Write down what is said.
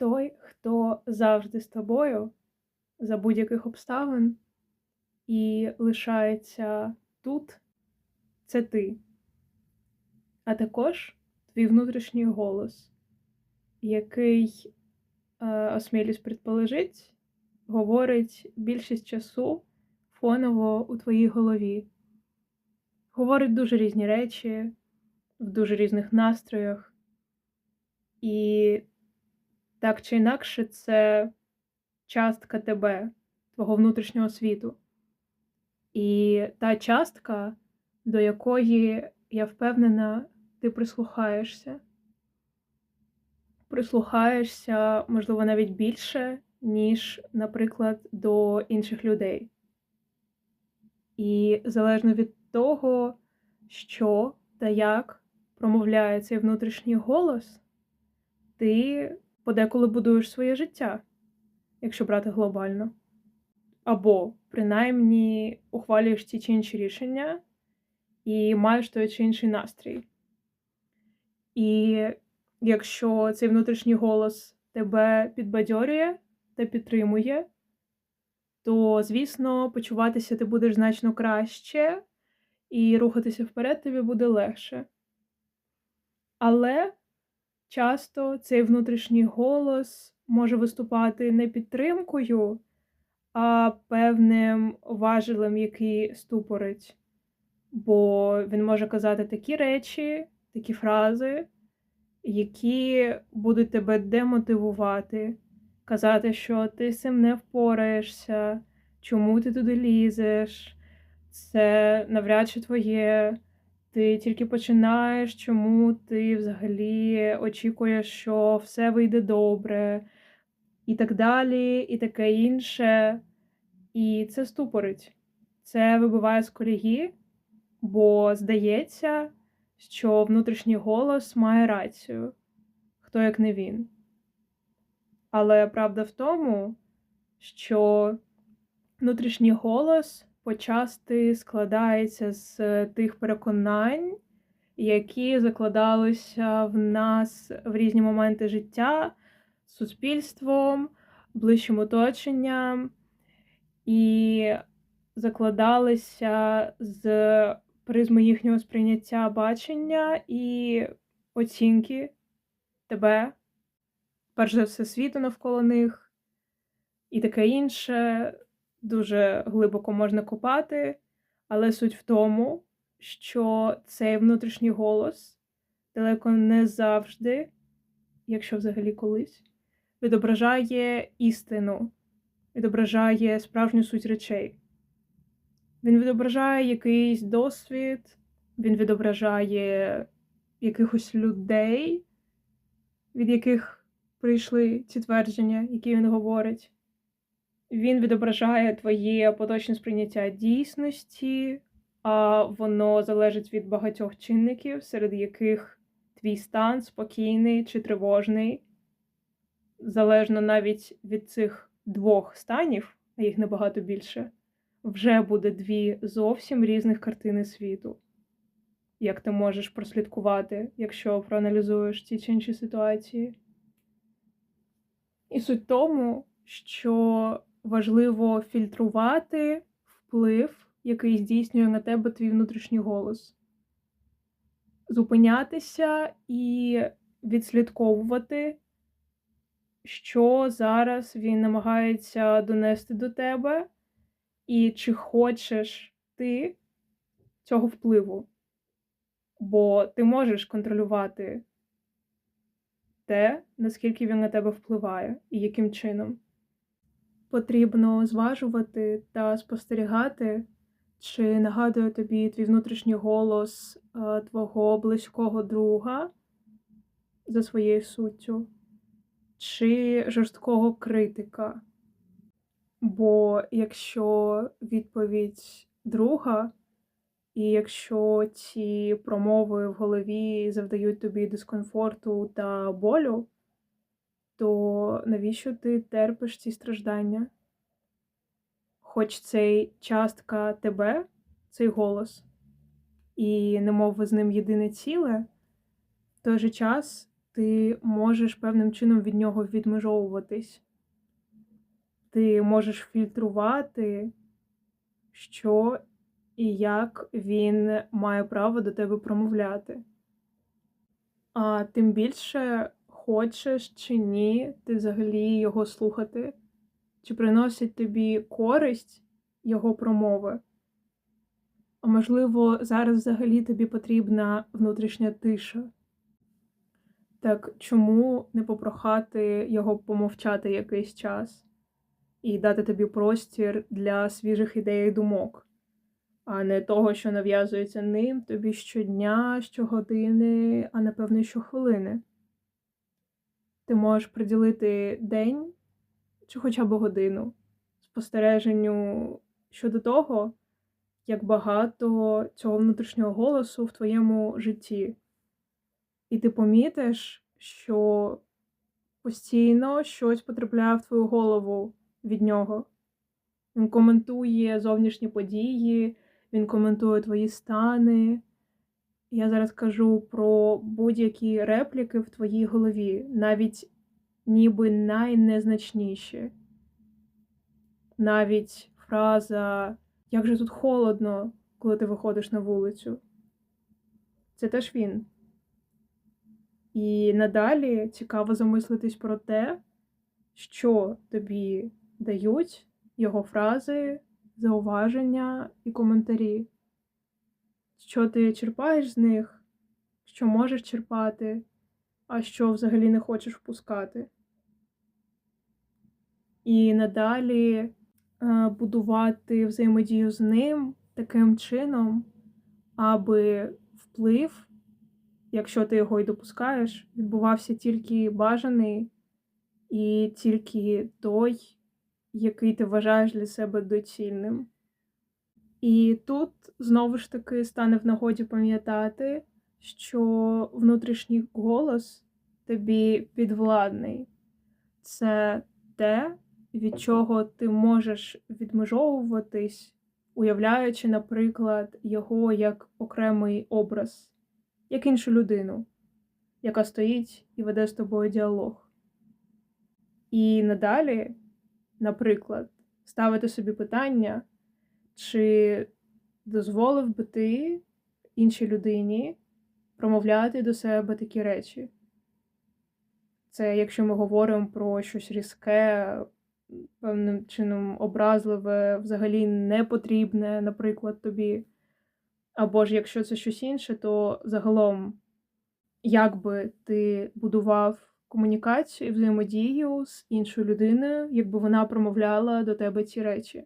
той, хто завжди з тобою за будь-яких обставин і лишається тут, це ти, а також твій внутрішній голос, який, е, осмілюсь предположить, говорить більшість часу фоново у твоїй голові. Говорить дуже різні речі в дуже різних настроях. І так чи інакше, це частка тебе, твого внутрішнього світу. І та частка, до якої, я впевнена, ти прислухаєшся. Прислухаєшся, можливо, навіть більше, ніж, наприклад, до інших людей. І залежно від того, що та як промовляє цей внутрішній голос, ти подеколи будуєш своє життя, якщо брати глобально. Або, принаймні, ухвалюєш ті чи інші рішення і маєш той чи інший настрій. І якщо цей внутрішній голос тебе підбадьорює та підтримує, то, звісно, почуватися ти будеш значно краще, і рухатися вперед тобі буде легше. Але часто цей внутрішній голос може виступати не підтримкою, а певним важелем, який ступорить. Бо він може казати такі речі, такі фрази, які будуть тебе демотивувати, казати, що ти з цим не впораєшся, чому ти туди лізеш, це навряд чи твоє. Ти тільки починаєш, чому ти взагалі очікуєш, що все вийде добре, і так далі, і таке інше. І це ступорить. Це вибиває з колії, бо здається, що внутрішній голос має рацію, хто як не він. Але правда в тому, що внутрішній голос почасти складається з тих переконань, які закладалися в нас в різні моменти життя суспільством, ближчим оточенням, і закладалися з призми їхнього сприйняття бачення і оцінки тебе, перш за все, світу навколо них, і таке інше дуже глибоко можна копати, але суть в тому, що цей внутрішній голос далеко не завжди, якщо взагалі колись, відображає істину, відображає справжню суть речей. Він відображає якийсь досвід, він відображає якихось людей, від яких прийшли ці твердження, які він говорить. Він відображає твоє поточне сприйняття дійсності, а воно залежить від багатьох чинників, серед яких твій стан спокійний чи тривожний. Залежно навіть від цих двох станів, а їх набагато більше, вже буде дві зовсім різних картини світу. Як ти можеш прослідкувати, якщо проаналізуєш ті чи інші ситуації? І суть тому, що важливо фільтрувати вплив, який здійснює на тебе твій внутрішній голос, зупинятися і відслідковувати, що зараз він намагається донести до тебе, і чи хочеш ти цього впливу. Бо ти можеш контролювати те, наскільки він на тебе впливає і яким чином потрібно зважувати та спостерігати, чи нагадує тобі твій внутрішній голос е, твого близького друга за своєю суттю, чи жорсткого критика. Бо якщо відповідь друга, і якщо ці промови в голові завдають тобі дискомфорту та болю, то навіщо ти терпиш ці страждання? Хоч цей частка тебе, цей голос, і немов ви з ним єдине ціле, в той же час ти можеш певним чином від нього відмежовуватись. Ти можеш фільтрувати, що і як він має право до тебе промовляти. А тим більше, хочеш чи ні, ти взагалі його слухати, чи приносить тобі користь його промови. А можливо, зараз взагалі тобі потрібна внутрішня тиша. Так чому не попрохати його помовчати якийсь час і дати тобі простір для свіжих ідей і думок, а не того, що нав'язується ним тобі щодня, щогодини, а напевно, щохвилини. Ти можеш приділити день чи хоча б годину спостереженню щодо того, як багато цього внутрішнього голосу в твоєму житті. І ти помітиш, що постійно щось потрапляє в твою голову від нього. Він коментує зовнішні події, він коментує твої стани. Я зараз кажу про будь-які репліки в твоїй голові, навіть ніби найнезначніші. Навіть фраза Як же тут холодно, коли ти виходиш на вулицю. Це теж він. І надалі цікаво замислитись про те, що тобі дають його фрази, зауваження і коментарі, що ти черпаєш з них, що можеш черпати, а що взагалі не хочеш впускати. І надалі е, будувати взаємодію з ним таким чином, аби вплив якщо ти його й допускаєш, відбувався тільки бажаний і тільки той, який ти вважаєш для себе доцільним. І тут знову ж таки стане в нагоді пам'ятати, що внутрішній голос тобі підвладний. Це те, від чого ти можеш відмежовуватись, уявляючи, наприклад, його як окремий образ як іншу людину, яка стоїть і веде з тобою діалог. І надалі, наприклад, ставити собі питання, чи дозволив би ти іншій людині промовляти до себе такі речі. Це якщо ми говоримо про щось різке, певним чином образливе, взагалі не потрібне, наприклад, тобі. Або ж якщо це щось інше, то загалом, як би ти будував комунікацію і взаємодію з іншою людиною, якби вона промовляла до тебе ці речі.